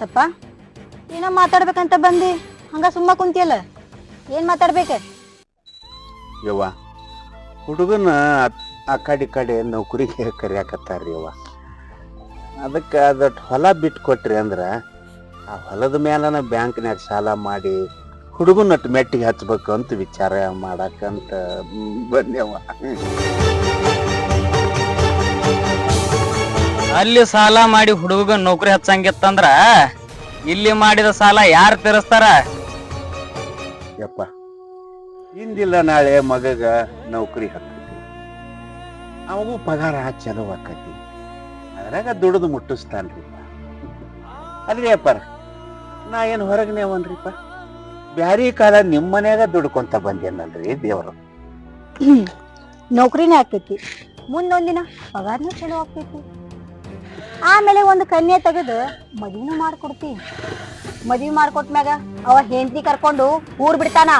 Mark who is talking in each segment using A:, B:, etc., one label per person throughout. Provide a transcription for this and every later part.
A: ಯಾಕೆ ಬಸಪ್ಪ ಏನೋ ಮಾತಾಡ್ಬೇಕಂತ ಬಂದಿ. ಹಂಗ ಸುಮ್ಮ ಕುಂತಿಯಲ್ಲ? ಏನ್ ಮಾತಾಡ್ಬೇಕ?
B: ಯವ್ವ, ಹುಡುಗನ ಆ ಕಡೆ ಕಡೆ ನೌಕರಿಗೆ ಕರಿಯಾಕತ್ತಾರ್ರಿ ಯವ್ವ. ಅದಕ್ಕೆ ಅದಟ್ ಹೊಲ ಬಿಟ್ಟು ಕೊಟ್ರಿ ಅಂದ್ರ, ಆ ಹೊಲದ ಮ್ಯಾಲನ ಬ್ಯಾಂಕ್ನ್ಯಾಗ ಸಾಲ ಮಾಡಿ ಹುಡುಗನ ಅಟ್ ಮೆಟ್ಟಿಗೆ ಹಚ್ಬೇಕು ಅಂತ ವಿಚಾರ ಮಾಡಕ್ಕಂತ ಬಂದ್ಯವ್ವ
C: ಅಲ್ಲಿ ಸಾಲ ಮಾಡಿ ಹುಡುಗ ನೌಕರಿ ಹಚ್ಚಂಗಿತ್ತಂದ್ರ ಇಲ್ಲಿ ಮಾಡಿದ ಸಾಲ ಯಾರು ತೀರಿಸ್ತಾರ?
B: ಯಪ್ಪ. ಇಂದಿಲ್ಲ ನಾಳೆ ಮಗಗ ನೌಕರಿ ಹಾಕತಿ ಅವಾಗೂ ಪಗಾರ ಚಲೋ ಆಕತಿ ಅದ್ರಾಗ ದುಡಿದು ಮುಟ್ಟಿಸ್ತಾನ್ರಿಪ್ಪ ಅಲ್ರಿ ಅಪ್ಪಾರ ನಾ ಏನು ಹೊರಗನೇವನ್ರಿಪ್ಪ ಬ್ಯಾರಿ ಕಾಲ ನಿಮ್ಮ ಮನ್ಯಾಗ ದುಡ್ಕೊಂತ ಬಂದೇನಲ್ರಿ ದೇವರು.
A: ನೌಕರಿನೇ ಆಗ್ತೈತಿ. ಮುಂದೊಂದಿನ ಪಗಾರನೂ ಚಲೋ ಆಗ್ತೈತಿ. ಆಮೇಲೆ ಒಂದು ಕನ್ಯೆ ತೆಗೆದು ಮದ್ವಿನೂ ಮಾಡ್ಕೊಡ್ತಿ ಮದ್ವಿ ಮಾಡ್ಕೊಟ್ಮ್ಯಾಗ ಅವ ಹೆಂಡತಿ ಕರ್ಕೊಂಡು ಊರ್ ಬಿಡ್ತಾನ.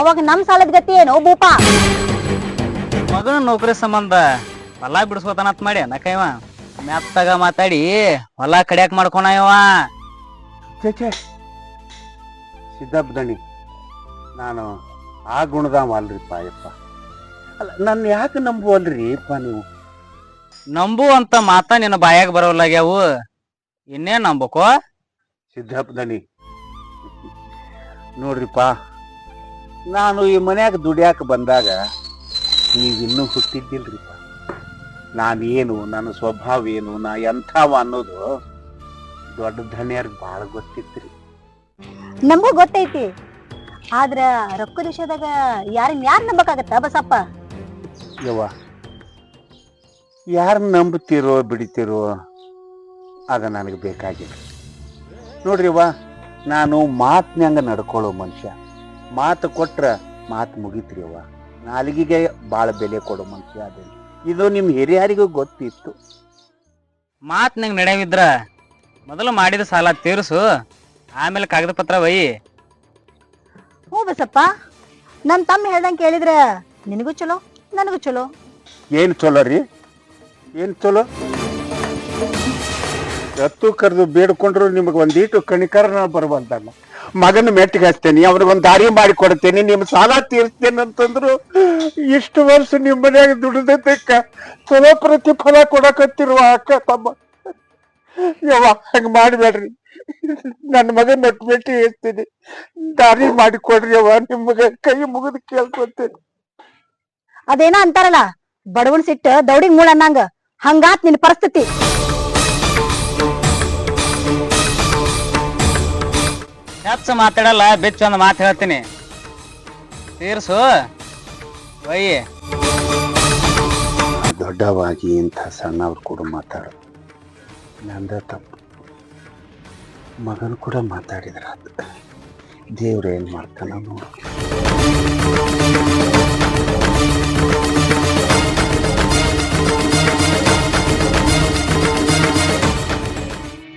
A: ಅವಾಗ ನಮ್ ಸಾಲದ ಗತಿ ಏನೋ ಭೂಪ?
C: ಮಗನ ನೌಕರಿ ಸಂಬಂಧ ಹೊಲ ಬಿಡಿಸ್ಕೋತಾನತ್ ಮಾಡಿ ನಕೈವ ಮೆತ್ತಗ ಮಾತಾಡಿ ಹೊಲ ಕಡ್ಯಾಕ್ ಮಾಡ್ಕೊಣ ಇವ.
B: ಛೇ ಛೇ. ಸಿದ್ದಪ್ಪ ದಣಿ ನಾನು ಆ ಗುಣದ ಅಲ್ರಿಪ್ಪ ಅಯ್ಯಪ್ಪ. ಅಲ್ಲ ನನ್ನ ಯಾಕೆ ನಂಬುವಲ್ರಿ ಅಪ್ಪ ನೀವು?
C: ನಂಬು ಅಂತ ಮಾತ ನಿನ್ನ ಬಾಯಾಗ ಬರೋಲ್ಲಾಗ್ಯಾವು? ಇನ್ನೇನ್ ನಂಬಕೋ?
B: ಸಿದ್ದಪ್ಪ ದನಿ. ನೋಡ್ರಿಪ್ಪ ನಾನು ಈ ಮನ್ಯಾಗ ದುಡಿಯಾಕ ಬಂದಾಗ ನೀವಿನ್ನೂ ಹುಟ್ಟಿದ್ದಿಲ್ರಿಪ್ಪ. ನಾನೇನು ನನ್ನ ಸ್ವಭಾವ ಏನು ನಾ ಎಂಥವ ಅನ್ನೋದು ದೊಡ್ಡ ಧನ್ಯರ್ಗೆ ಭಾಳ ಗೊತ್ತಿತ್ರಿ.
A: ನಮಗೂ ಗೊತ್ತೈತಿ. ಆದ್ರ ರೊಕ್ಕದ ವಿಷಯದಾಗ ಯಾರನ್ನ ಯಾರು ನಂಬಕಾಗತ್ತ ಬಸಪ್ಪ?
B: ಯವ್ವ ಯಾರು ನಂಬುತ್ತೀರೋ ಬಿಡ್ತೀರೋ ಆಗ ನನಗೆ ಬೇಕಾಗಿಲ್ಲ ನೋಡ್ರಿ ಅವ್ವ ನಾನು ಮಾತಿನಂಗ ನಡ್ಕೊಳ್ಳೋ ಮನುಷ್ಯ. ಮಾತು ಕೊಟ್ರೆ ಮಾತು ಮುಗಿತ್ರಿ ಅವ್ವ ನಾಲಿಗೆಗೆ ಭಾಳ ಬೆಲೆ ಕೊಡೋ ಮನುಷ್ಯ ಅದೇ ಇದು ನಿಮ್ಮ ಹಿರಿಯರಿಗೂ ಗೊತ್ತಿತ್ತು.
C: ಮಾತ್ ನಂಗೆ ನಡೆಯವಿದ್ರ ಮೊದಲು ಮಾಡಿದ ಸಾಲ ತೀರಿಸು ಆಮೇಲೆ ಕಾಗದ ಪತ್ರ ಒಯ್ಯಿ.
A: ಹ್ಞೂ ಬಸಪ್ಪ ನನ್ನ ತಮ್ಮ ಹೇಳ್ದಂಗೆ ಕೇಳಿದ್ರೆ ನಿನಗೂ ಚಲೋ ನನಗೂ ಚಲೋ.
B: ಏನು ಚಲೋ ರೀ? ಏನು ಚಲೋ? ಎತ್ತು ಕರೆದು ಬೇಡ್ಕೊಂಡ್ರು ನಿಮಗೆ ಒಂದೀಟು ಕಣಿಕರನ ಬರುವಂತಲ್ಲ. ಮಗನ ಮೆಟ್ಟಿಗೆ ಹಚ್ತೇನೆ ಅವ್ರಿಗೊಂದು ದಾರಿ ಮಾಡಿ ಕೊಡ್ತೇನೆ ನಿಮ್ಮ ಸಾಲ ತೀರಿಸ್ತೇನೆ ಅಂತಂದ್ರು ಇಷ್ಟು ವರ್ಷ ನಿಮ್ಮ ಮನೆಯಾಗ ದುಡಿದಕ್ಕ ಚಲೋ ಪ್ರತಿಫಲ ಕೊಡಕತ್ತಿರುವ ಅಕ್ಕ ತಮ್ಮ. ಯವ್ವ, ಹಂಗ ಮಾಡಬೇಡ್ರಿ. ನನ್ನ ಮಗನ ನಟ್ ಮೆಟ್ಟಿ ಹೇಳ್ತೀನಿ ದಾರಿ ಮಾಡಿ ಕೊಡ್ರಿ ಯವ್ವ, ನಿಮ್ಗೆ ಕೈ ಮುಗಿದು ಕೇಳ್ಕೊತೇನೆ.
A: ಅದೇನ ಅಂತಾರಲ್ಲ ಬಡವನ್ ಸಿಟ್ಟ ದೌಡಿಗ್ ಮೂಳ ಅನ್ನಂಗ. ಹಂಗಾತ್ ನಿನ್ ಪರಿಸ್ಥಿತಿ.
C: ಹೆಚ್ಚ ಮಾತಾಡಲ್ಲ ಬೆಚ್ಚ ಒಂದು ಮಾತು ಹೇಳ್ತೀನಿ. ತೀರ್ಸು? ಒಯ್ಯಿ
B: ದೊಡ್ಡವಾಗಿ ಇಂಥ ಸಣ್ಣವ್ರು ಕೂಡ ಮಾತಾಡೋದು ನಂದ ತಪ್ಪು. ಮಗನು ಕೂಡ ಮಾತಾಡಿದ್ರ ದೇವ್ರು ಏನ್ ಮಾಡ್ತಾನ ನೋಡು.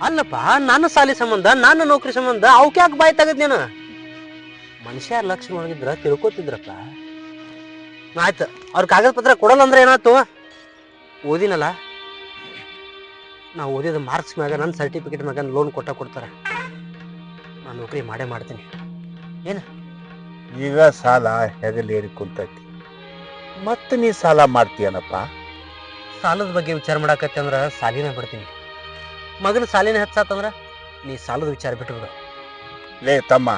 D: ಅಲ್ಲಪ್ಪ ನನ್ನ ಸಾಲಿ ಸಂಬಂಧ ನನ್ನ ನೌಕರಿ ಸಂಬಂಧ ಅವಕ್ಕೆ ಯಾಕೆ ಬಾಯಿ ತೆಗದ್ ನೀನು? ಮನುಷ್ಯ ಲಕ್ಷ ಮಾಡಿದ್ರ ತಿಳ್ಕೊತಿದ್ರಪ್ಪ. ಆಯ್ತು ಅವ್ರ ಕಾಗದ ಪತ್ರ ಕೊಡಲ್ಲ ಅಂದ್ರೆ ಏನಾಯ್ತು? ಓದಿನಲ್ಲ? ನಾ ಓದಿದ ಮಾರ್ಕ್ಸ್ ಮ್ಯಾಗ ನನ್ನ ಸರ್ಟಿಫಿಕೇಟ್ ಮ್ಯಾಗ ಲೋನ್ ಕೊಟ್ಟ ಕೊಡ್ತಾರೆ. ನಾನು ನೌಕರಿ ಮಾಡೇ ಮಾಡ್ತೀನಿ.
B: ಈಗ ಸಾಲ ಹೆಗಲೇರಿ ಕುಂತೈತಿ. ಮತ್ತೆ ನೀ ಸಾಲ ಮಾಡ್ತೀಯನಪ್ಪ?
D: ಸಾಲದ ಬಗ್ಗೆ ವಿಚಾರ ಮಾಡಾಕತ್ತೆ ಅಂದ್ರ ಸಾಲಿನ ಬಿಡ್ತೀನಿ. ಮಗನ ಸಾಲಿನ ಹೆಚ್ಚಾತಂದ್ರ ನೀ ಸಾಲದ ವಿಚಾರ ಬಿಟ್ಬಿಡು
B: ಲೇ ತಮ್ಮ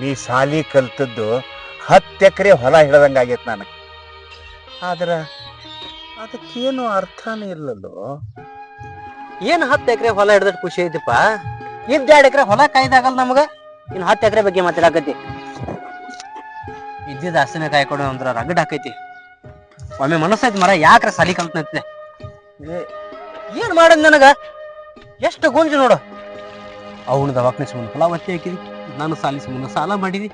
B: ನೀ ಸಾಲಿ ಕಲ್ತದ್ದು ಹತ್ತು ಎಕರೆ ಹೊಲ ಹಿಡ್ದಂಗ ಆಗೈತೆ ನನಗೆ. ಆದ್ರ ಅದಕ್ಕೇನು ಅರ್ಥನೇ ಇಲ್ಲಲ್ಲೋ?
D: ಏನು ಹತ್ತು ಎಕರೆ ಹೊಲ ಹಿಡ್ದಟ್ಟು ಖುಷಿ ಐತಿಪ್ಪ? ಇದ್ದ ಎರಡು ಎಕರೆ ಹೊಲ ಕಾಯ್ದಾಗಲ್ಲ ನಮಗ? ಇನ್ನು ಹತ್ತು ಎಕರೆ ಬಗ್ಗೆ ಮಾತಾಡಕತ್ತಿ ಇದ್ದಿದ್ದ ಆಸ್ತಿನ ಕಾಯ್ಕೊಡು ಅಂದ್ರ ರಗಡ್ ಹಾಕೈತಿ. ಒಮ್ಮೆ ಮನಸ್ಸಾಯ್ತು ಮರ ಯಾಕ್ರ ಸಾಲಿ ಕಲ್ತನತ್ತೆ ಏನ್ ಮಾಡದ್ ನನಗ? ಎಷ್ಟು ಗೊಂಜು ನೋಡು. ಅವನು ದವಾಖಾನೆ ಸಂಬಂಧ ಹೊಲ ಒತ್ತಿ ಹಾಕಿದಿ, ನಾನು ಸಾಲಿ ಸಂಬಂಧ ಸಾಲ ಮಾಡಿದಿ.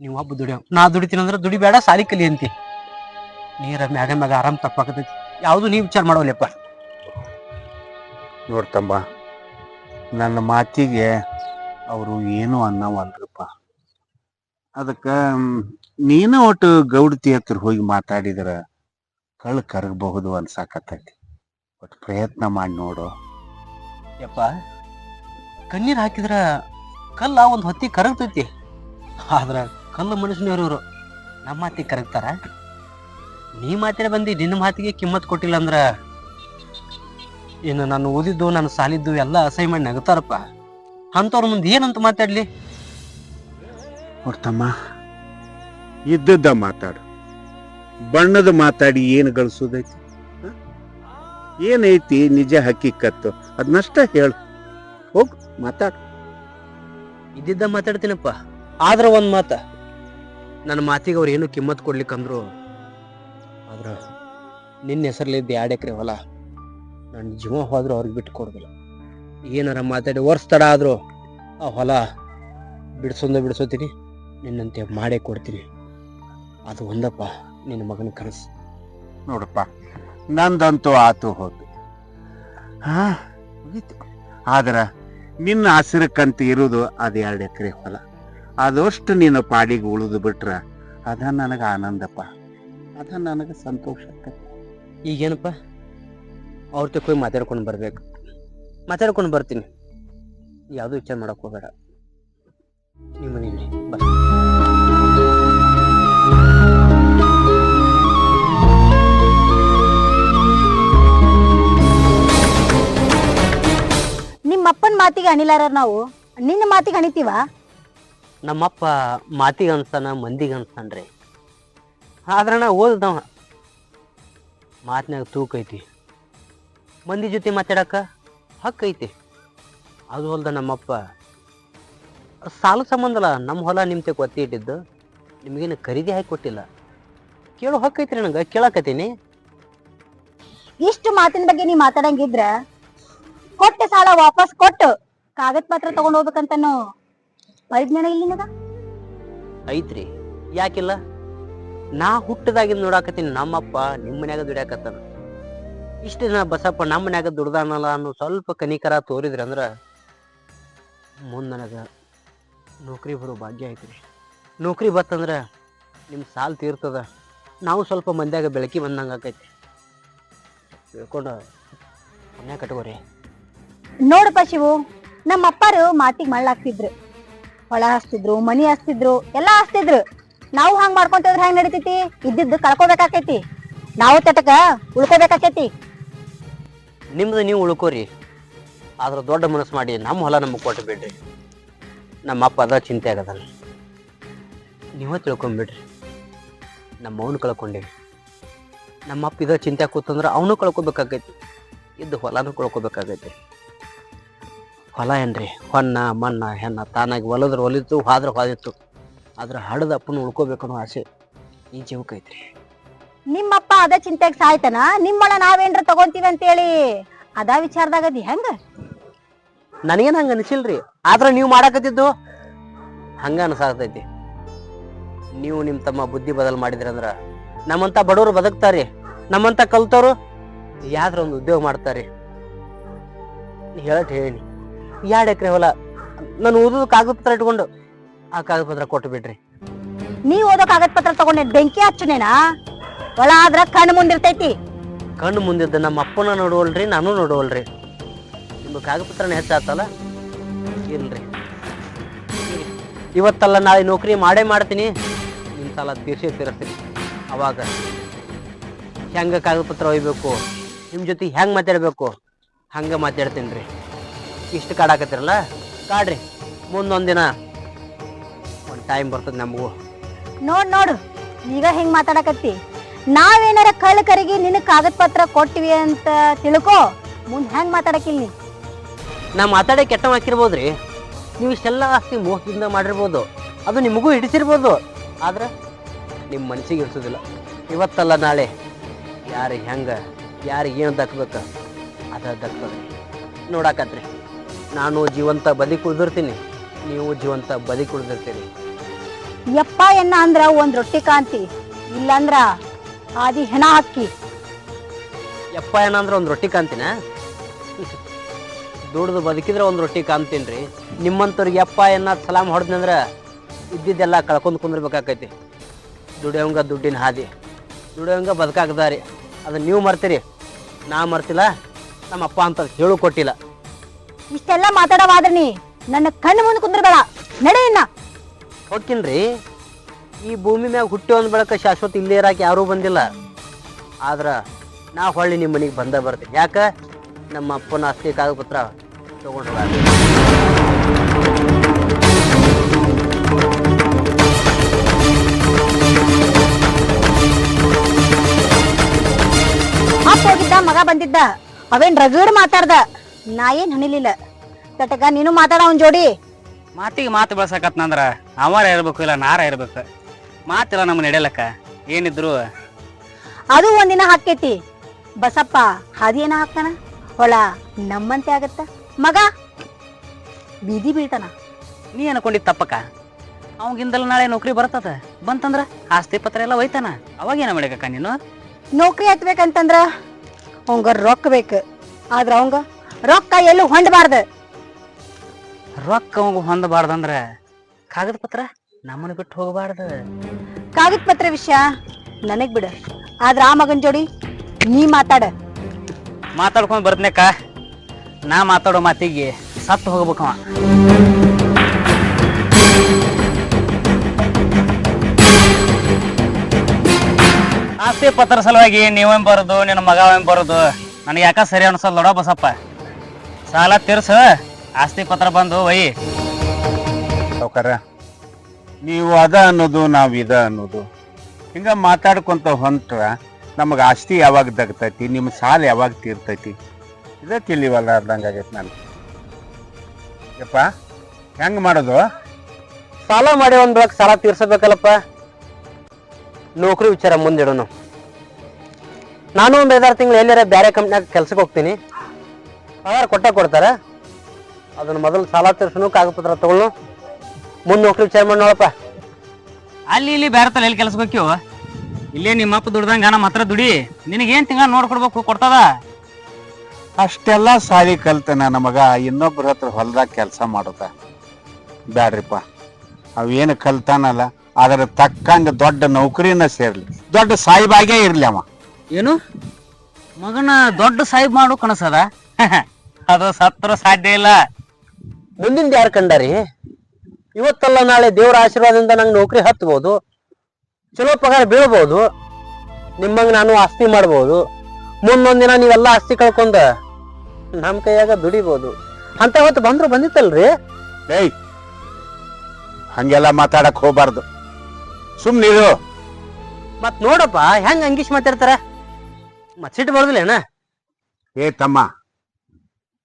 D: ನೀವು ಒಬ್ಬ ದುಡಿಯೋ ನಾ ದುಡಿತೀನಿ ಅಂದ್ರೆ ದುಡಿಬೇಡ, ಸಾಲಿ ಕಲಿ ಅಂತಿ. ನೀರ ಮ್ಯಾಗ ಮ್ಯಾಗ ಆರಾಮ್ ತಪ್ಪಾಕತೈತಿ ಯಾವುದು ನೀ ವಿಚಾರ ಮಾಡೋಲ್ಲಪ್ಪ
B: ನೋಡ್ತಮ್ಮ ನನ್ನ ಮಾತಿಗೆ ಅವರು ಏನು ಅನ್ನವಲ್ರಪ್ಪ. ಅದಕ್ಕೆ, ನೀನು ಒಟ್ಟು ಗೌಡತಿ ಹತ್ರ ಹೋಗಿ ಮಾತಾಡಿದ್ರೆ ಕಳ್ ಕರಗಬಹುದು ಅನ್ಸಾಕತ್ತೈತಿ. ಒಟ್ಟು ಪ್ರಯತ್ನ ಮಾಡಿ ನೋಡು.
D: ಯಪ್ಪ ಕಣ್ಣೀರ್ ಹಾಕಿದ್ರ ಕಲ್ಲ ಒಂದು ಹೊತ್ತಿ ಕರಗ್ತೈತಿ. ಆದ್ರೆ ಕಲ್ಲು ಮನುಷ್ಯನವ್ರವ್ರು ನಮ್ಮ ಮಾತಿಗೆ ಕರಗ್ತಾರ? ನೀ ಮಾತಿನ ಬಂದು ನಿನ್ನ ಮಾತಿಗೆ ಕಿಮ್ಮತ್ ಕೊಟ್ಟಿಲ್ಲ ಅಂದ್ರ ಇನ್ನು ನಾನು ಓದಿದ್ದು ನಾನು ಸಾಲಿದ್ದು ಎಲ್ಲ ಅಸಹ್ಯ ಮಾಡಿ ನಗತಾರಪ್ಪ. ಅಂಥವ್ರ ಮುಂದೆ ಏನಂತ ಮಾತಾಡ್ಲಿ?
B: ಹೊರ್ತಮ್ಮ ಇದ್ದದ್ದ ಮಾತಾಡು. ಬಣ್ಣದ ಮಾತಾಡಿ ಏನು ಗಳಿಸೋದೈತಿ? ಏನೈತಿ ನಿಜ ಹಕ್ಕಿಕತ್ತು ಅದನ್ನಷ್ಟ ಹೇಳು. ಹೋಗ್ ಮಾತಾಡು.
D: ಇದ್ದಿದ್ದ ಮಾತಾಡ್ತೀನಪ್ಪ. ಆದ್ರ ಒಂದ್ ಮಾತ. ನನ್ನ ಮಾತಿಗೆ ಅವ್ರು ಏನು ಕಿಮ್ಮತ್ ಕೊಡ್ಲಿಕ್ಕಂದ್ರು ಆದ್ರ ನಿನ್ನ ಹೆಸರಲ್ಲಿದ್ದ ಎರಡು ಎಕರೆ ಹೊಲ ನನ್ನ ಜೀವ ಹೋದ್ರು ಅವ್ರಿಗೆ ಬಿಟ್ಟು ಕೊಡೋದಿಲ್ಲ. ಏನಾರ ಮಾತಾಡಿ ವರ್ಷ ತಡ ಆದ್ರು ಆ ಹೊಲ ಬಿಡ್ಸೊಂದ ಬಿಡ್ಸೋತೀನಿ ನಿನ್ನಂತೆ ಮಾಡೇ ಕೊಡ್ತೀನಿ. ಅದು ಒಂದಪ್ಪ ನಿನ್ನ ಮಗನ ಕನಸು.
B: ನೋಡಪ್ಪ. ನಂದಂತೂ ಆತು ಹೋತು. ಹಾ ಆದ್ರೆ ನಿನ್ನ ಹಸಿರಕ್ಕಂತ ಇರುವುದು ಅದು ಎರಡು ಎಕರೆ ಹೊಲ. ಅದಷ್ಟು ನೀನು ಪಾಡಿಗೆ ಉಳಿದು ಬಿಟ್ರ ಅದ ನನಗೆ ಆನಂದಪ್ಪ. ಅದ ನನಗೆ ಸಂತೋಷ.
D: ಈಗೇನಪ್ಪ? ಅವ್ರ ತಕ್ಕ ಹೋಗಿ ಮಾತಾಡ್ಕೊಂಡು ಬರ್ಬೇಕು. ಮಾತಾಡ್ಕೊಂಡು ಬರ್ತೀನಿ. ಯಾವುದು ವಿಚಾರ ಮಾಡಕ್ ಹೋಗಬೇಡ. ನಿಮ್ಮ ಮನೇಲಿ ಬಾ
A: ನಿಮ್ಮ ಅಪ್ಪನ ಮಾತಿಗೆ ಅಣಿಲಾರ ನಾವು? ನಿನ್ನ ಮಾತಿಗೆ ಅಣಿತೀವ
D: ನಮ್ಮಪ್ಪ ಮಾತಿಗೆ ಅನ್ಸ್ತಾನ ಮಂದಿಗೆ ಅನ್ಸ್ತಾನ್ರಿ ಆದ್ರ ನಾ ಓದದವ ಮಾತಿನಾಗ ತೂಕ ಐತಿ. ಮಂದಿ ಜೊತೆ ಮಾತಾಡಕ ಹಕ್ಕ ಐತಿ. ಅದು ಹೊಲ್ದ ನಮ್ಮಪ್ಪ ಸಾಲ ಸಂಬಂಧಲ್ಲ ನಮ್ಮ ಹೊಲ ನಿಮ್ತೆ ಒತ್ತಿ ಇಟ್ಟಿದ್ದು. ನಿಮಗೇನು ಖರೀದಿ ಹಾಕಿ ಕೊಟ್ಟಿಲ್ಲ. ಕೇಳೋ ಹಕ್ಕೈತ್ರಿ ನಂಗೆ ಕೇಳಕತ್ತೀನಿ.
A: ಇಷ್ಟು ಮಾತಿನ ಬಗ್ಗೆ ನೀ ಮಾತಾಡಂಗಿದ್ರ ಕೊಟ್ಟ ಸಾಲ ವಾಪಸ್ ಕೊಟ್ಟು ಕಾಗದ ಪತ್ರ ತಗೊಂಡ್ ಹೋಗ್ಬೇಕಂತನೋ ಪರಿಜ್ಞಾನ ಇಲ್ಲಿ
D: ಐತ್ರಿ. ಯಾಕಿಲ್ಲ? ನಾ ಹುಟ್ಟದಾಗಿಂದ ನೋಡಾಕತ್ತೀನಿ ನಮ್ಮಪ್ಪ ನಿಮ್ಮ ಮನ್ಯಾಗ ದುಡ್ಯಾಕತ್ತಾನ ಇಷ್ಟು ದಿನ ಬಸಪ್ಪ ನಮ್ಮ ಮನ್ಯಾಗ ದುಡ್ದಾನಲ್ಲ ಅನ್ನೋ ಸ್ವಲ್ಪ ಕನಿಕರ ತೋರಿದ್ರಿ ಅಂದ್ರ ಮುಂದೆ ನನಗ ನೌಕರಿ ಬರೋ ಭಾಗ್ಯ ಐತ್ರಿ. ನೌಕರಿ ಬತ್ತಂದ್ರ ನಿಮ್ಮ ಸಾಲ ತೀರ್ತದ. ನಾವು ಸ್ವಲ್ಪ ಮಂದ್ಯಾಗ ಬೆಳಕಿ ಬಂದಂಗ ಆಕೈತಿ ತಿಳ್ಕೊಂಡು ಮನ್ಯಾಗ ಕಟ್ಕೋರಿ.
A: ನೋಡಪ್ಪ ಶಿವು, ನಮ್ಮ ಅಪ್ಪಾರು ಮಾತಿಗೆ ಮಳ್ಳಾಗ್ತಿದ್ರು ಹೊಳ ಹಸ್ತಿದ್ರು, ಮನಿ ಹಸ್ತಿದ್ರು, ಎಲ್ಲ ಹಸ್ತಿದ್ರು. ನಾವು ಹಂಗ್ ಮಾಡ್ಕೊಂತಿದ್ರೆ ಹೆಂಗ್ ನಡಿತೈತಿ? ಇದ್ದಿದ್ದು ಕಳ್ಕೊಬೇಕಾಕೈತಿ. ನಾವು ತಟಕ ಉಳ್ಕೋಬೇಕಾಕೈತಿ.
D: ನಿಮ್ದು ನೀವು ಉಳ್ಕೋರಿ. ಆದ್ರೆ ದೊಡ್ಡ ಮನಸ್ಸು ಮಾಡಿ ನಮ್ಮ ಹೊಲ ನಮಗೆ ಕೊಟ್ಟು ಬಿಡ್ರಿ. ನಮ್ಮ ಅಪ್ಪ ಅದ ಚಿಂತೆ ಆಗದಲ್ಲ ನೀವೇ ತಿಳ್ಕೊಂಬಿಡ್ರಿ. ನಮ್ಮ ಅವನು ಕಳ್ಕೊಂಡೇವಿ. ನಮ್ಮ ಅಪ್ಪ ಇದ ಚಿಂತೆ ಕೂತಂದ್ರೆ ಅವನು ಕಳ್ಕೊಬೇಕಾಗೈತಿ ಇದ್ದು ಹೊಲನೂ ಕಳ್ಕೊಬೇಕಾಗೈತಿ ಹೊಲ ಏನ್ರಿ? ಹೊನ್ನ ಮಣ್ಣ ಹೆಣ್ಣ ತಾನಾಗಿ ಹೊಲದ್ರ ಹೊಲಿತು ಹಾದ್ರ ಹಾದಿತ್ತು. ಆದ್ರೆ ಹಡದ ಅಪ್ಪನ ಉಳ್ಕೋಬೇಕನ್ನೋ ಆಸೆ ಈ ಜೀವಕ್ಕೈತ್ರಿ
A: ನಿಮ್ಮಪ್ಪ ಅದ ಚಿಂತೆಗ್ ಸಾಯ್ತನ? ನಿಮ್ಮೊಳ ನಾವೇನ್ರ ತಗೊಂತೀವಿ ಅಂತೇಳಿ ಅದ ವಿಚಾರದಾಗದಿ ಹೆಂಗ?
D: ನನಗೇನು ಹಂಗ ಅನಿಸಿಲ್ರಿ? ಆದ್ರೆ ನೀವು ಮಾಡಾಕತ್ತಿದ್ದು ಹಂಗ ಅನ್ಸಾಕತೈತಿ ನೀವು ನಿಮ್ಮ ತಮ್ಮ ಬುದ್ಧಿ ಬದಲು ಮಾಡಿದ್ರಂದ್ರ ನಮ್ಮಂತ ಬಡವರು ಬದುಕ್ತಾರಿ ನಮ್ಮಂತ ಕಲ್ತವ್ರು ಯಾವ್ದ್ರ ಒಂದು ಉದ್ಯೋಗ ಮಾಡ್ತಾರಿ. ಹೇಳಟ್ ಹೇಳಿ ಎರಡು ಎಕರೆ ಹೊಲ. ನಾನು ಓದೋದು ಕಾಗದ ಪತ್ರ ಇಟ್ಕೊಂಡು ಆ ಕಾಗದ ಪತ್ರ ಕೊಟ್ಟು ಬಿಡ್ರಿ.
A: ನೀ ಓದೋ ಕಾಗದ ಪತ್ರ ತಗೊಂಡೆ ಬೆಂಕಿ ಹಚ್ಚನೇನಾ? ಹೊಲ ಆದ್ರ ಕಣ್ಣು ಮುಂದಿರ್ತೈತಿ.
D: ಕಣ್ಣು ಮುಂದಿದ್ದ ನಮ್ಮ ಅಪ್ಪನ ನೋಡುವಲ್ರಿ ನಾನು ನೋಡುವಲ್ರಿ. ನಿಮ್ಮ ಕಾಗದ ಪತ್ರನ ಹೆಚ್ಚಾತಲ್ಲ? ಇಲ್ರಿ. ಇವತ್ತಲ್ಲ ನಾಳೆ ನೌಕರಿ ಮಾಡೇ ಮಾಡ್ತೀನಿ. ನಿಮ್ಮ ಸಾಲ ತೀರ್ಸೇ ತೀರಿಸ್ತೀನಿ. ಅವಾಗ ಹೆಂಗೆ ಕಾಗದ ಪತ್ರ ಒಯ್ಬೇಕು? ನಿಮ್ಮ ಜೊತೆ ಹೆಂಗೆ ಮಾತಾಡ್ಬೇಕು? ಹಂಗೆ ಮಾತಾಡ್ತೀನಿ ರೀ. ಇಷ್ಟು ಕಾಡಾಕತ್ತಿರಲ್ಲ ಕಾಡ್ರಿ ಮುಂದೊಂದು ದಿನ ಒಂದು ಟೈಮ್ ಬರ್ತದೆ ನಮಗೂ.
A: ನೋಡ್ ನೋಡು ಈಗ ಹೆಂಗೆ ಮಾತಾಡಕತ್ತಿ? ನಾವೇನಾರ ಕಳ್ಳ ಕರಿಗಿ ನಿನ್ನ ಕಾಗದ ಪತ್ರ ಕೊಟ್ಟಿವಿ ಅಂತ ತಿಳ್ಕೊ ಮುಂದೆ ಹೆಂಗ್ ಮಾತಾಡಕಿಲ್ ನೀ?
D: ನಾ ಮಾತಾಡೋ ಕೆಟ್ಟ ಹಾಕಿರ್ಬೋದ್ರಿ ನೀವು ಇಷ್ಟೆಲ್ಲ ಆಸ್ತಿ ಮೋಹದಿಂದ ಮಾಡಿರ್ಬೋದು. ಅದು ನಿಮಗೂ ಹಿಡಿಸಿರ್ಬೋದು. ಆದ್ರೆ ನಿಮ್ಮ ಮನಸ್ಸಿಗೆ ಇರಿಸೋದಿಲ್ಲ ಇವತ್ತಲ್ಲ ನಾಳೆ. ಯಾರಿಗೆ ಹೆಂಗೆ ಯಾರಿಗೆ ಏನು ದಕ್ಕಬೇಕು ಅದ ದಕ್ಕದ್ರಿ ನೋಡಾಕತ್ರಿ. ನಾನು ಜೀವಂತ ಬದಿ ಕುಳಿದಿರ್ತೀನಿ. ನೀವು ಜೀವಂತ ಬದಿ ಕುಳಿದಿರ್ತೀರಿ.
A: ಯಪ್ಪ ಎನ್ನ ಅಂದ್ರ ಒಂದ್ ರೊಟ್ಟಿ ಕಾಂತಿ ಇಲ್ಲಂದ್ರ ಆದಿ ಹೆಣ ಹಾಕಿ
D: ಯಪ್ಪ ಏನಂದ್ರ ಒಂದು ರೊಟ್ಟಿ ಕಾಂತಿನ? ದುಡ್ದು ಬದುಕಿದ್ರೆ ಒಂದು ರೊಟ್ಟಿ ಕಾಂತೀನಿ ರೀ ನಿಮ್ಮಂಥವ್ರಿಗೆ ಯಪ್ಪ ಎನ್ನ ಸಲಾಮ್ ಹೊಡೆದ್ನಂದ್ರೆ ಇದ್ದಿದ್ದೆಲ್ಲ ಕಳ್ಕೊಂಡು ಕುಂದಿರ್ಬೇಕಾಕೈತಿ. ದುಡಿಯೋಂಗ ದುಡ್ಡಿನ ಹಾದಿ. ದುಡಿಯೋಂಗ ಬದುಕಾಗದಾರಿ. ಅದನ್ನ ನೀವು ಮರ್ತೀರಿ. ನಾ ಮರ್ತಿಲ್ಲ ನಮ್ಮ ಅಪ್ಪ ಅಂತ ಹೇಳು ಕೊಟ್ಟಿಲ್ಲ.
A: ಇಷ್ಟೆಲ್ಲ ಮಾತಾಡವಾದ್ರ ನೀ ನನ್ನ ಕಣ್ಣು ಮುಂದೆ ಕುಂದ್ರಬೇಡ. ನಡೆ ಇನ್ನ.
D: ಹೋಗ್ತೀನ್ರಿ ಈ ಭೂಮಿ ಮ್ಯಾಗ ಹುಟ್ಟಿ ಒಂದ್ ಬೆಳಕ ಶಾಶ್ವತ ಇಲ್ಲೇ ಇರಾಕ ಯಾರೂ ಬಂದಿಲ್ಲ. ಆದ್ರ ನಾ ಹೊಳ್ಳಿ ನಿಮ್ಮ ಮನೆಗೆ ಬಂದ ಬರ್ತೀನಿ. ಯಾಕ? ನಮ್ಮ ಅಪ್ಪನ ಆಸ್ತಿ ಕಾಗಪತ್ರ ತಗೊಂಡು
A: ಅಪ್ಪ ಹೋಗಿದ್ದ ಮಗ ಬಂದಿದ್ದ. ಅವೇನ್ ರಗಡ್ ಮಾತಾಡ್ದ. ನಾ ಏನ್ ಹಣಿಲಿಲ್ಲ. ತಟಕ ನೀನು ಮಾತಾಡ ಅವನ್ ಜೋಡಿ.
C: ಮಾತಿಗೆ ಮಾತು ಬೆಳ್ಸಕತ್ನಂದ್ರ ಅವರ ಇರ್ಬೇಕು ಇಲ್ಲ ನಾರ ಇರ್ಬೇಕು. ಮಾತಿಲ್ಲ ನಮ್ಮ ನಡೆಯಲಕ್ಕ ಏನಿದ್ರು.
A: ಅದು ಒಂದಿನ ಹಾಕೈತಿ. ಬಸಪ್ಪ ಅದೇನ ಹಾಕಣ ಹೊಳ ನಮ್ಮಂತೆ ಆಗತ್ತ. ಮಗ ಬೀದಿ ಬೀಳ್ತಾನ.
C: ನೀ ಅನ್ಕೊಂಡಿದ್ ತಪ್ಪಕ್ಕ. ಅವಂಗಿಂದಲ್ಲ ನಾಳೆ ನೌಕರಿ ಬರ್ತದ. ಬಂತಂದ್ರ ಆಸ್ತಿ ಪತ್ರ ಎಲ್ಲ ಒಯ್ತಾನ. ಅವಾಗ ಏನ ಮಾಡ್ಬೇಕಕ್ಕ ನೀನು?
A: ನೌಕರಿ ಹತ್ಬೇಕಂತಂದ್ರ ಅವಂಗ ರೊಕ್ಕ ಬೇಕು. ಆದ್ರ ಅವಂಗ ರೊಕ್ಕ ಎಲ್ಲೂ ಹೊಂಡಬಾರ್ದ
C: ರೊಕ್ಕ ಅವಂಗ ಹೊಂದಬಾರ್ದಂದ್ರ ಕಾಗದ ಪತ್ರ ನಮ್ಮನ್ನ ಬಿಟ್ಟು ಹೋಗಬಾರ್ದು.
A: ಕಾಗದ ಪತ್ರ ವಿಷಯ ನನಗ್ ಬಿಡ. ಆದ್ರ ಆ ಮಗನ್ ಜೋಡಿ ನೀ ಮಾತಾಡ.
C: ಮಾತಾಡ್ಕೊಂಡ್ ಬರ್ತನೇಕ? ನಾ ಮಾತಾಡೋ ಮಾತಿಗೆ ಸತ್ತು ಹೋಗ್ಬೇಕವ ಆಸ್ತಿ ಪತ್ರ ಸಲುವಾಗಿ ನೀವೇನ್ ಬರೋದು ನಿನ್ನ ಮಗ ಬರೋದು ನನಗೆ ಯಾಕ ಸರಿ ಅನ್ಸಲ್ ನೋಡ ಬಸಪ್ಪ. ಸಾಲ ತೀರ್ಸ. ಆಸ್ತಿ ಪತ್ರ ಬಂದು ಒಯ್.
B: ಸೌಕರ್ಯ ನೀವು ಅದ ಅನ್ನೋದು ನಾವು ಇದ ಅನ್ನೋದು. ಹಿಂಗ ಮಾತಾಡ್ಕೊಂತ ಹೊಂಟ್ರ ನಮಗ ಆಸ್ತಿ ಯಾವಾಗ ದಗ್ತೈತಿ ನಿಮ್ಮ ಸಾಲ ಯಾವಾಗ ತೀರ್ತೈತಿ? ಇದ ತಿಳಿವಲ್ಲ ಅರ್ಧಂಗ ಆಗೈತಿ ನಾನು ಯಪ್ಪ ಹೆಂಗೆ ಮಾಡೋದು?
D: ಸಾಲ ಮಾಡಿ ಒಂದ್ ಸಾಲ ತೀರ್ಸಬೇಕಲ್ಲಪ್ಪ. ನೌಕರಿ ವಿಚಾರ ಮುಂದಿಡೋನು. ನಾನು ಒಂದು ಐದಾರು ತಿಂಗಳು ಎಲ್ಲಾರ ಬೇರೆ ಕಂಪ್ನ್ಯಾಗ ಕೆಲ್ಸಕ್ಕೆ ಹೋಗ್ತೀನಿ. ಪಗಾರ ಕೊಟ್ಟ ಕೊಡ್ತಾರೆ. ಅದನ್ನ ಮೊದಲು ಸಾಲ ತೀರ್ಸನು ಕಾಗಪತ್ರ ತಗೊಳ್ಳು ಮುಂದ್ ನೌಕರಿ ವಿಚಾರ ಮಾಡಿ ನೋಡಪ್ಪ.
C: ಅಲ್ಲಿ ಇಲ್ಲಿ ಬೇರೆ ತಲೆ ಎಲ್ಲಿ ಕೆಲಸ ಬೇಕು ಇಲ್ಲೇ ನಿಮ್ಮಪ್ಪ ದುಡ್ದಂಗ ನಮ್ಮ ಹತ್ರ ದುಡಿ. ನಿನಗೇನ್ ತಿಂಗಳ ನೋಡ್ಕೊಡ್ಬೇಕು ಕೊಡ್ತದ?
B: ಅಷ್ಟೆಲ್ಲ ಸಾಲಿ ಕಲ್ತ ನನ್ನ ಮಗ. ಇನ್ನೊಬ್ಬರ ಹತ್ರ ಹೊಲ್ದಾಗ ಕೆಲಸ ಮಾಡುತ್ತ ಬ್ಯಾಡ್ರಿಪ್ಪ. ಅವೇನು ಕಲ್ತಾನಲ್ಲ ಅದರ ತಕ್ಕಂಗೆ ದೊಡ್ಡ ನೌಕರಿನ ಸೇರ್ಲಿ. ದೊಡ್ಡ ಸಾಯಿಬಾಗೇ ಇರ್ಲಿ ಅವ.
C: ಏನು? ಮಗನ ದೊಡ್ಡ ಸಾಹಿಬ್ ಮಾಡು ಕನಸದ. ಅದು ಸತ್ರ ಸಾಧ್ಯ ಇಲ್ಲ.
D: ಮುಂದಿಂದ ಯಾರು ಕಂಡಾರಿ? ಇವತ್ತಲ್ಲ ನಾಳೆ ದೇವರ ಆಶೀರ್ವಾದದಿಂದ ನಂಗೆ ನೌಕರಿ ಹತ್ಬೋದು. ಚಲೋ ಪಗಾರ ಬೀಳ್ಬೋದು. ನಿಮ್ಮಂಗ ನಾನು ಆಸ್ತಿ ಮಾಡ್ಬೋದು. ಮುಂದೊಂದಿನ ನೀವೆಲ್ಲ ಆಸ್ತಿ ಕಳ್ಕೊಂಡ ನಮ್ಮ ಕೈಯಾಗ ದುಡಿಬಹುದು ಅಂತ ಹೊತ್ತು ಬಂದ್ರು ಬಂದಿತ್ತಲ್ರಿ?
B: ಏಯ್ ಹಂಗೆಲ್ಲ ಮಾತಾಡಕ್ ಹೋಗ್ಬಾರ್ದು. ಸುಮ್ನಿರು
D: ಮತ್ ನೋಡಪ್ಪ ಹೆಂಗ್ ಅಂಗೀಶ್ ಮಾತಾಡ್ತಾರ? ಮತ್ ಸಿಟ್ಟು ಬರೋದಿಲ್ಲೇನ?
B: ಏ ತಮ್ಮ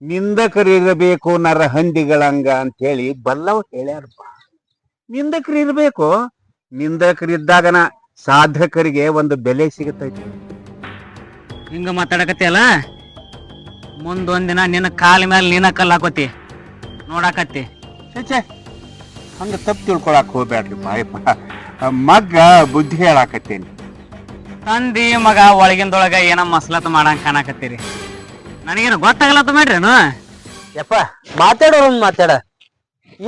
B: ನಿಂದಕರಿರಬೇಕು ನರ ಹಂದಿಗಳಂಗ ಅಂತ ಹೇಳಿ ಬಲ್ಲವ್ ಹೇಳ್ಯಾರಪ್ಪ ನಿಂದಕರಿರ್ಬೇಕು ನಿಂದಕರಿದ್ದಾಗನ ಸಾಧಕರಿಗೆ ಒಂದು ಬೆಲೆ ಸಿಗುತ್ತೈತಿ
C: ಹಿಂಗ ಮಾತಾಡಕತ್ತಿಯಲ್ಲ? ಮುಂದೊಂದಿನ ನಿನ್ನ ಕಾಲ ಮೇಲೆ ನೀನ ಕಲ್ಲು ಹಾಕೋತಿ ನೋಡಾಕತ್ತಿ
B: ಹಂಗ ತಪ್ಪು ತಿಳ್ಕೊಳಕ್ ಹೋಗ್ಬೇಡ್ರಿಪ್ಪ ಅಯ್ಯಪ್ಪ ಮಗ್ಗ ಬುದ್ಧಿ ಹೇಳಾಕತ್ತೇನಿ.
C: ತಂದಿ ಮಗ ಒಳಗಿಂದೊಳಗ ಏನ ಮಸಲತ್ ಮಾಡಂಗ್ ಕಾಣಕತ್ತೀರಿ? ನನಗೇನು ಗೊತ್ತಾಗಲತ್ತ ಮಾಡ್ರೇನು
D: ಯಪ್ಪ ಮಾತಾಡೋರು ಮುಂದೆ ಮಾತಾಡ.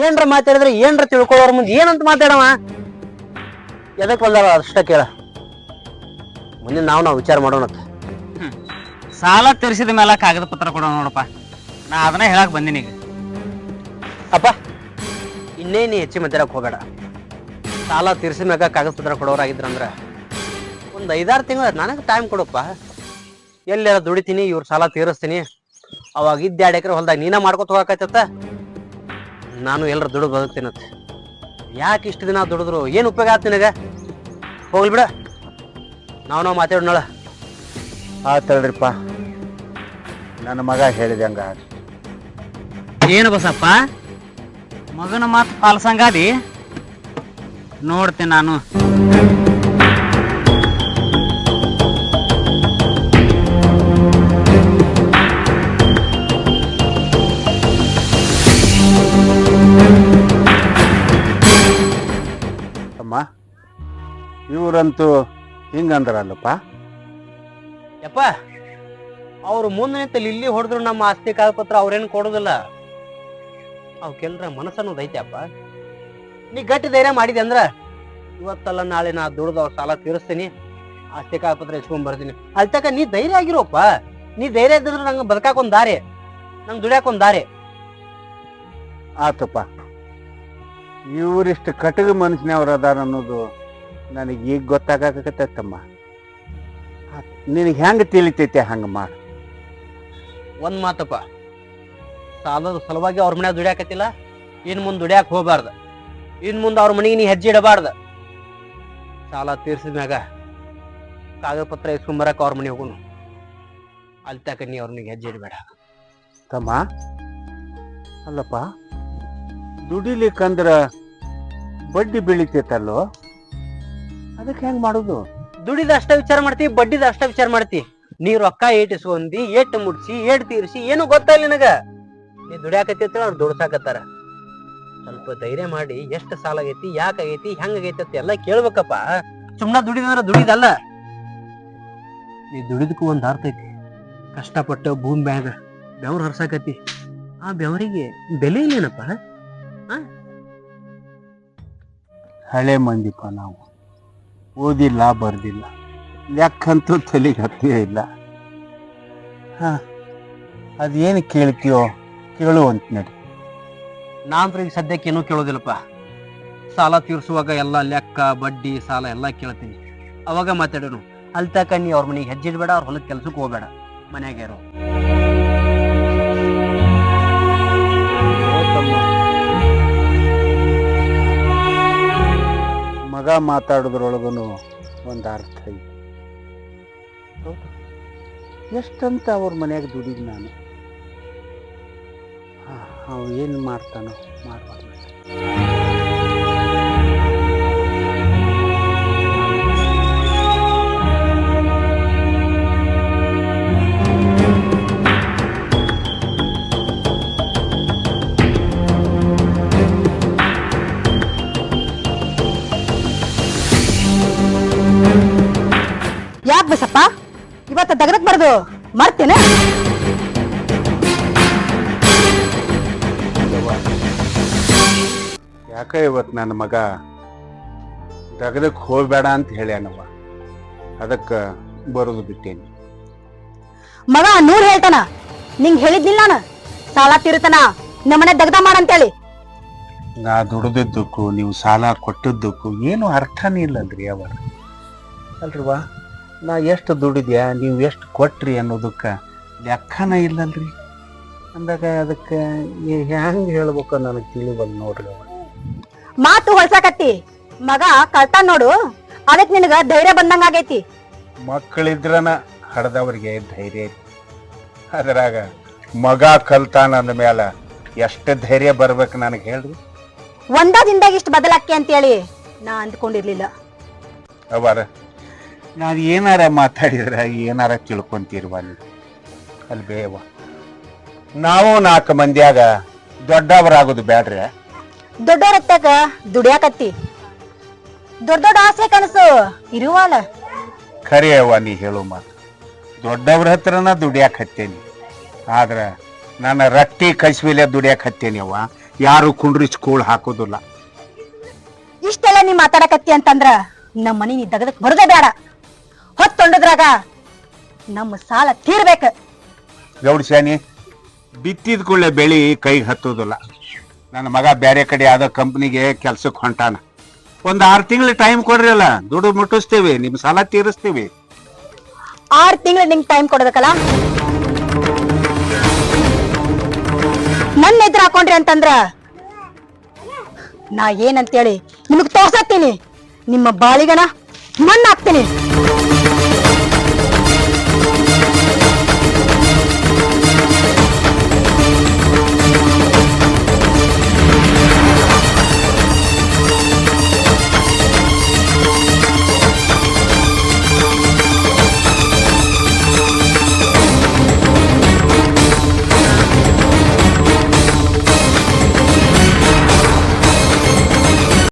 D: ಏನ್ರ ಮಾತಾಡಿದ್ರೆ ಏನ್ರ ತಿಳ್ಕೊಳ್ಳೋರ ಮುಂದೆ ಏನಂತ ಮಾತಾಡವ? ಎದಕ್ ಬಂದಾರ ಅಷ್ಟ ಕೇಳ. ಮುಂದೆ ನಾವು ನಾವು ವಿಚಾರ ಮಾಡೋಣ
C: ಸಾಲ ತೀರಿಸಿದ ಮೇಲೆ ಕಾಗದ ಪತ್ರ ಕೊಡೋಣ ನೋಡಪ್ಪ. ನಾ ಅದನ್ನ ಹೇಳಕ್ ಬಂದಿನಿ ಈಗ.
D: ಅಪ್ಪ ಇನ್ನೇ ನೀ ಹೆಚ್ಚಿ ಮಾತಾಡಕ್ ಹೋಗಬೇಡ. ಸಾಲ ತೀರಿಸಿದ ಮ್ಯಾಗ ಕಾಗದ ಪತ್ರ ಕೊಡೋರಾಗಿದ್ರಂದ್ರ ಒಂದ್ ಐದಾರು ತಿಂಗಳ ನನಗೆ ಟೈಮ್ ಕೊಡಪ್ಪ. ಎಲ್ಲಾರ ದುಡಿತೀನಿ ಇವ್ರ ಸಾಲ ತೀರಿಸ್ತೀನಿ. ಅವಾಗ ಇದ್ದ ಎರಡು ಎಕರೆ ಹೊಲ್ದಾಗ ನೀನ ಮಾಡ್ಕೊತ ಹೋಗಕತ್ತ ನಾನು ಎಲ್ಲರ ದುಡ್ಡು ಬದುಕ್ತೀನತ್ತ ಯಾಕೆ ಇಷ್ಟು ದಿನ ದುಡಿದ್ರು? ಏನು ಉಪಯೋಗ ಆತ್ ನಿನಗೆ? ಹೋಗ್ಲಿ ಬಿಡ. ನಾವು ನಾವು ಮಾತಾಡೋಣ
B: ಆತಳ್ರಿಪ್ಪ ನನ್ನ ಮಗ ಹೇಳಿದೆ ಹಂಗ
C: ಏನು ಬಸಪ್ಪ? ಮಗನ ಮಾತು ಪಾಲ್ಸಂಗಾದಿ? ನೋಡ್ತೀನಿ ನಾನು.
B: ಇವ್ರಂತೂ ಹಿಂಗಂದ್ರಲ್ಲಪ್ಪ?
D: ಯಪ್ಪ ಅವ್ರು ಮುಂದೆ ನಿಂತಲ್ಲಿ ಇಲ್ಲಿ ಹೊಡೆದ್ರು ನಮ್ಮ ಆಸ್ತಿ ಕಾಗಪತ್ರ ಅವ್ರೇನು ಕೊಡೋದಿಲ್ಲ. ಅವಕ್ಕೆಲ್ರ ಮನಸ್ಸನ್ನೋದು ಐತೆ ಅಪ್ಪ. ನೀ ಗಟ್ಟಿ ಧೈರ್ಯ ಮಾಡಿದೆ ಅಂದ್ರ ಇವತ್ತಲ್ಲ ನಾಳೆ ನಾ ದುಡ್ದು ಅವ್ರ ಸಾಲ ತೀರಿಸ್ತೀನಿ. ಆಸ್ತಿ ಕಾಗಪತ್ರ ಇಸ್ಕೊಂಡ್ ಬರ್ತೀನಿ. ಅಲ್ಲಿ ತಕ ನೀ ಧೈರ್ಯ ಆಗಿರೋಪ್ಪ. ನೀ ಧೈರ್ಯ ಇದ್ದಿದ್ರೆ ನಂಗೆ ಬದುಕಾಕ ಒಂದ್ ದಾರಿ ನಂಗೆ ದುಡಿಯಾಕ ಒಂದ್ ದಾರಿ.
B: ಆತಪ್ಪ. ಇವರಿಷ್ಟು ಕಟಗ ಮನುಷ್ಯನವ್ರು ಅದಾರ ಅನ್ನೋದು ನನಗೆ ಈಗ ಗೊತ್ತಾಗಕತ್ತಮ್ಮ ನಿನಗೆ ಹೆಂಗೆ ತಿಳಿತೈತೆ ಹಂಗೆ ಮಾಡು.
D: ಒಂದು ಮಾತಪ್ಪ. ಸಾಲದ ಸಲುವಾಗಿ ಅವ್ರ ಮನ್ಯಾಗ ದುಡಿಯಾಕತ್ತಿಲ್ಲ ಇನ್ ಮುಂದೆ ದುಡಿಯಾಕ ಹೋಗ್ಬಾರ್ದ. ಇನ್ ಮುಂದೆ ಅವ್ರ ಮನೆಗೆ ನೀ ಹೆಜ್ಜೆ ಇಡಬಾರ್ದು. ಸಾಲ ತೀರ್ಸಿದ ಮ್ಯಾಗ ಕಾಗದ ಪತ್ರ ಇಸ್ಕೊಂಬರಕ ಅವ್ರ ಮನೆ ಹೋಗುನು. ಅಲ್ಲಿ ತಕ ನೀ ಅವ್ರನಿಗೆ ಹೆಜ್ಜೆ ಇಡಬೇಡ.
B: ತಮ್ಮ ಅಲ್ಲಪ್ಪ ದುಡಿಲಿಕ್ಕಂದ್ರ ಬಡ್ಡಿ ಬೆಳಿತೈತಲ್ಲೋ? ಅದಕ್ಕೆ ಹೆಂಗ್ ಮಾಡುದು?
D: ದುಡಿದ ಅಷ್ಟ ವಿಚಾರ ಮಾಡ್ತಿ ಬಡ್ಡಿದ ಅಷ್ಟ ವಿಚಾರ ಮಾಡ್ತಿ. ನೀ ರೊಕ್ಕ ಏಟಿಸ್ಕೊಂಡಿ ಏಟ್ ಮುಡ್ಸಿ ಏಟ್ ತೀರ್ಸಿ ಏನು ಗೊತ್ತಾಗ್ಲಿ ನನಗ? ನೀ ದುಡಿಯಾಕತ್ತಿ ಅಂತ ಅವ್ರು ದುಡ್ಸಾಕತ್ತಾರ. ಸ್ವಲ್ಪ ಧೈರ್ಯ ಮಾಡಿ ಎಷ್ಟು ಸಾಲ ಆಗೈತಿ ಯಾಕಾಗೈತಿ ಆಗೈತಿ ಹೆಂಗ್ ಆಗೈತಿ ಅಂತ ಎಲ್ಲ ಕೇಳ್ಬೇಕಪ್ಪ. ಸುಮ್ನ ದುಡಿದಂದ್ರ ದುಡಿದಲ್ಲ. ನೀ ದುಡಿದಕ್ಕೂ ಒಂದ್ ಅರ್ಥ ಐತಿ. ಕಷ್ಟಪಟ್ಟು ಭೂಮಿ ಬ್ಯಾಗ ಬೆವ್ರು ಹರ್ಸಾಕತಿ ಆ ಬೆವರಿಗೆ ಬೆಲೆ ಇಲ್ಲೇನಪ್ಪ?
B: ಹಳೆ ಮಂದಿಪ್ಪ ನಾವು. ಓದಿಲ್ಲ, ಬರ್ದಿಲ್ಲ. ಯಾಕಂತೂ ತಲೆಗೆ ಹತ್ತೇ ಇಲ್ಲ. ಹಾಂ, ಅದೇನು ಕೇಳ್ತೀಯೋ ಕೇಳು ಅಂತ ನಡಿ.
D: ನಾನು ಸದ್ಯಕ್ಕೆ ಏನೂ ಕೇಳೋದಿಲ್ಲಪ್ಪ. ಸಾಲ ತೀರಿಸುವಾಗ ಎಲ್ಲ ಲೆಕ್ಕ, ಬಡ್ಡಿ, ಸಾಲ ಎಲ್ಲ ಕೇಳ್ತೀನಿ. ಅವಾಗ ಮಾತಾಡೋನು ಅಲ್ಲಿ ನೀ ಅವ್ರ ಮನೆಗೆ ಹೆಜ್ಜೆ ಇಡಬೇಡ, ಅವ್ರ ಹೊಲದ ಕೆಲ್ಸಕ್ಕೆ ಹೋಗ್ಬೇಡ. ಮನೆಯಾಗೆ ಇರು.
B: ಮಾತಾಡೋದ್ರೊಳಗೂ ಒಂದು ಅರ್ಥ ಇದೆ. ಎಷ್ಟಂತ ಅವ್ರ ಮನೆಯಾಗ ದುಡಿದ ನಾನು. ಹಾಂ ಏನು ಮಾಡ್ತಾನೋ ಮಾಡ್ಬಾರ್ದು
A: ಯಾಕೆ ಬಸಪ್ಪ ಇವತ್ತು ದಗದಕ್ಕೆ ಬರ್ದು ಮರ್ತೇನೆ?
B: ಯಾಕ ಇವತ್ತು ನನ್ನ ಮಗ ದಗದಕ್ಕೆ ಹೋಗ್ಬೇಡ ಅಂತ ಹೇಳ್ಯಾನವ ಅದಕ್ಕೆ ಬರೋದು ಬಿಟ್ಟೇನಿ.
A: ಮಗ ನೂರ್ ಹೇಳ್ತಾನ. ನಿಂಗ್ ಹೇಳಿದ್ನಿಲ್ಲ ನಾನು? ಸಾಲ ತೀರುತ್ತಾನ ನಮ್ಮನೆ ದಗದ ಮಾಡಂತೇಳಿ.
B: ನಾ ದುಡ್ದಿದ್ದಕ್ಕೂ ನೀವು ಸಾಲ ಕೊಟ್ಟದ್ದಕ್ಕೂ ಏನು ಅರ್ಥನೇ ಇಲ್ಲಲ್ರಿ ಅವರ ಅಲ್ರಿವಾ ನಾ ಎಷ್ಟು ದುಡಿದ್ಯಾ? ನೀವು ಎಷ್ಟು ಕೊಟ್ರಿ ಅನ್ನೋದಕ್ಕೆ ಲೆಕ್ಕನ ಇಲ್ಲಲ್ರಿ. ಅಂದಾಗ ಅದಕ್ಕೆ ಹೆಂಗೆ ಹೇಳ್ಬೇಕು ನನಗೆ ತಿಳಿಬಲ್ ನೋಡ್ರಿ ಅವ
A: ಮಾತು ಹೊಳ್ಸಾಕತ್ತಿ. ಮಗ ಕಳ್ತ ನೋಡು. ಅದಕ್ಕೆ ನಿನಗ ಧೈರ್ಯ ಬಂದಂಗ ಆಗೈತಿ.
B: ಮಕ್ಕಳಿದ್ರನ ಹಡ್ದವ್ರಿಗೆ ಧೈರ್ಯ ಐತಿ. ಅದ್ರಾಗ ಮಗ ಕಲ್ತಾನ ಅಂದ ಮೇಲೆ ಎಷ್ಟು ಧೈರ್ಯ ಬರ್ಬೇಕು ನನಗೆ ಹೇಳ್ರಿ.
A: ಒಂದ ದಿನದಾಗ ಇಷ್ಟು ಬದಲಾಕಿ ಅಂತೇಳಿ ನಾ ಅಂದ್ಕೊಂಡಿರ್ಲಿಲ್ಲ.
B: ಅವರ ನಾವು ಏನಾರ ಮಾತಾಡಿದ್ರೆ ಏನಾರ ತಿಳ್ಕೊಂತೀರ್ವ ನೀವು? ಅಲ್ಲಿ ಬೇವ. ನಾವು ನಾಲ್ಕು ಮಂದಿಯಾಗ ದೊಡ್ಡವರಾಗೋದು ದೊಡ್ಡವ್ರ
A: ದೊಡ್ಡವರತ್ತಾಗ ದುಡಿಯಾಕತ್ತಿ. ದೊಡ್ಡ ದೊಡ್ಡ ಆಸೆ ಕನಸು ಇರುವಲ್ಲ
B: ಖರೆ ಅವ್ವ ನೀ ಹೇಳು ಮಾತು. ದೊಡ್ಡವ್ರ ಹತ್ರನ ದುಡಿಯಾಕ ಹತ್ತೇನಿ ಆದ್ರೆ ನನ್ನ ರಟ್ಟಿ ಕಸಿವಿಲೆ ದುಡಿಯಾಕ ಹತ್ತೇನಿ ಅವ್ವ. ಯಾರು ಕುಂಡ್ರಿ ಸ್ಕೂಲ್ ಹಾಕೋದಿಲ್ಲ.
A: ಇಷ್ಟೆಲ್ಲ ನೀ ಮಾತಾಡಕತ್ತಿ ಅಂತಂದ್ರ ನಮ್ಮ ಮನೆ ನೀ ದಗದಕ್ ಬರೋದೇ ಬೇಡ ಹೊತ್ತೊಂಡದ್ರಾಗ ನಮ್ಮ ಸಾಲ ತೀರ್ಬೇಕು.
B: ಗೌಡ ಶಾನಿ ಬಿತ್ತಿದ ಕೂಡಲೇ ಬೆಳಿ ಕೈಗೆ ಹತ್ತೋದಿಲ್ಲ ನನ್ನ ಮಗ ಬೇರೆ ಕಡೆ ಯಾವ್ದೋ ಕಂಪ್ನಿಗೆ ಕೆಲ್ಸಕ್ಕೆ ಹೊಂಟಾನ. ಒಂದು ಆರು ತಿಂಗಳು ಟೈಮ್ ಕೊಡ್ರಲ್ಲ ದುಡ್ಡು ಮುಟ್ಟಿಸ್ತೇವೆ ನಿಮ್ ಸಾಲ ತೀರಿಸ್ತೀವಿ.
A: ಆರು ತಿಂಗಳು ನಿಮ್ಗೆ ಟೈಮ್ ಕೊಡ್ಬೇಕಲ್ಲ? ನನ್ನ ಎದುರು ಹಾಕೊಂಡ್ರಿ ಅಂತಂದ್ರ ನಾ ಏನಂತೇಳಿ ನಿಮಗ್ ತೋರ್ಸತ್ತೀನಿ ನಿಮ್ಮ ಬಾಳಿಗನ ಮಣ್ಣಾಕ್ತೀನಿ.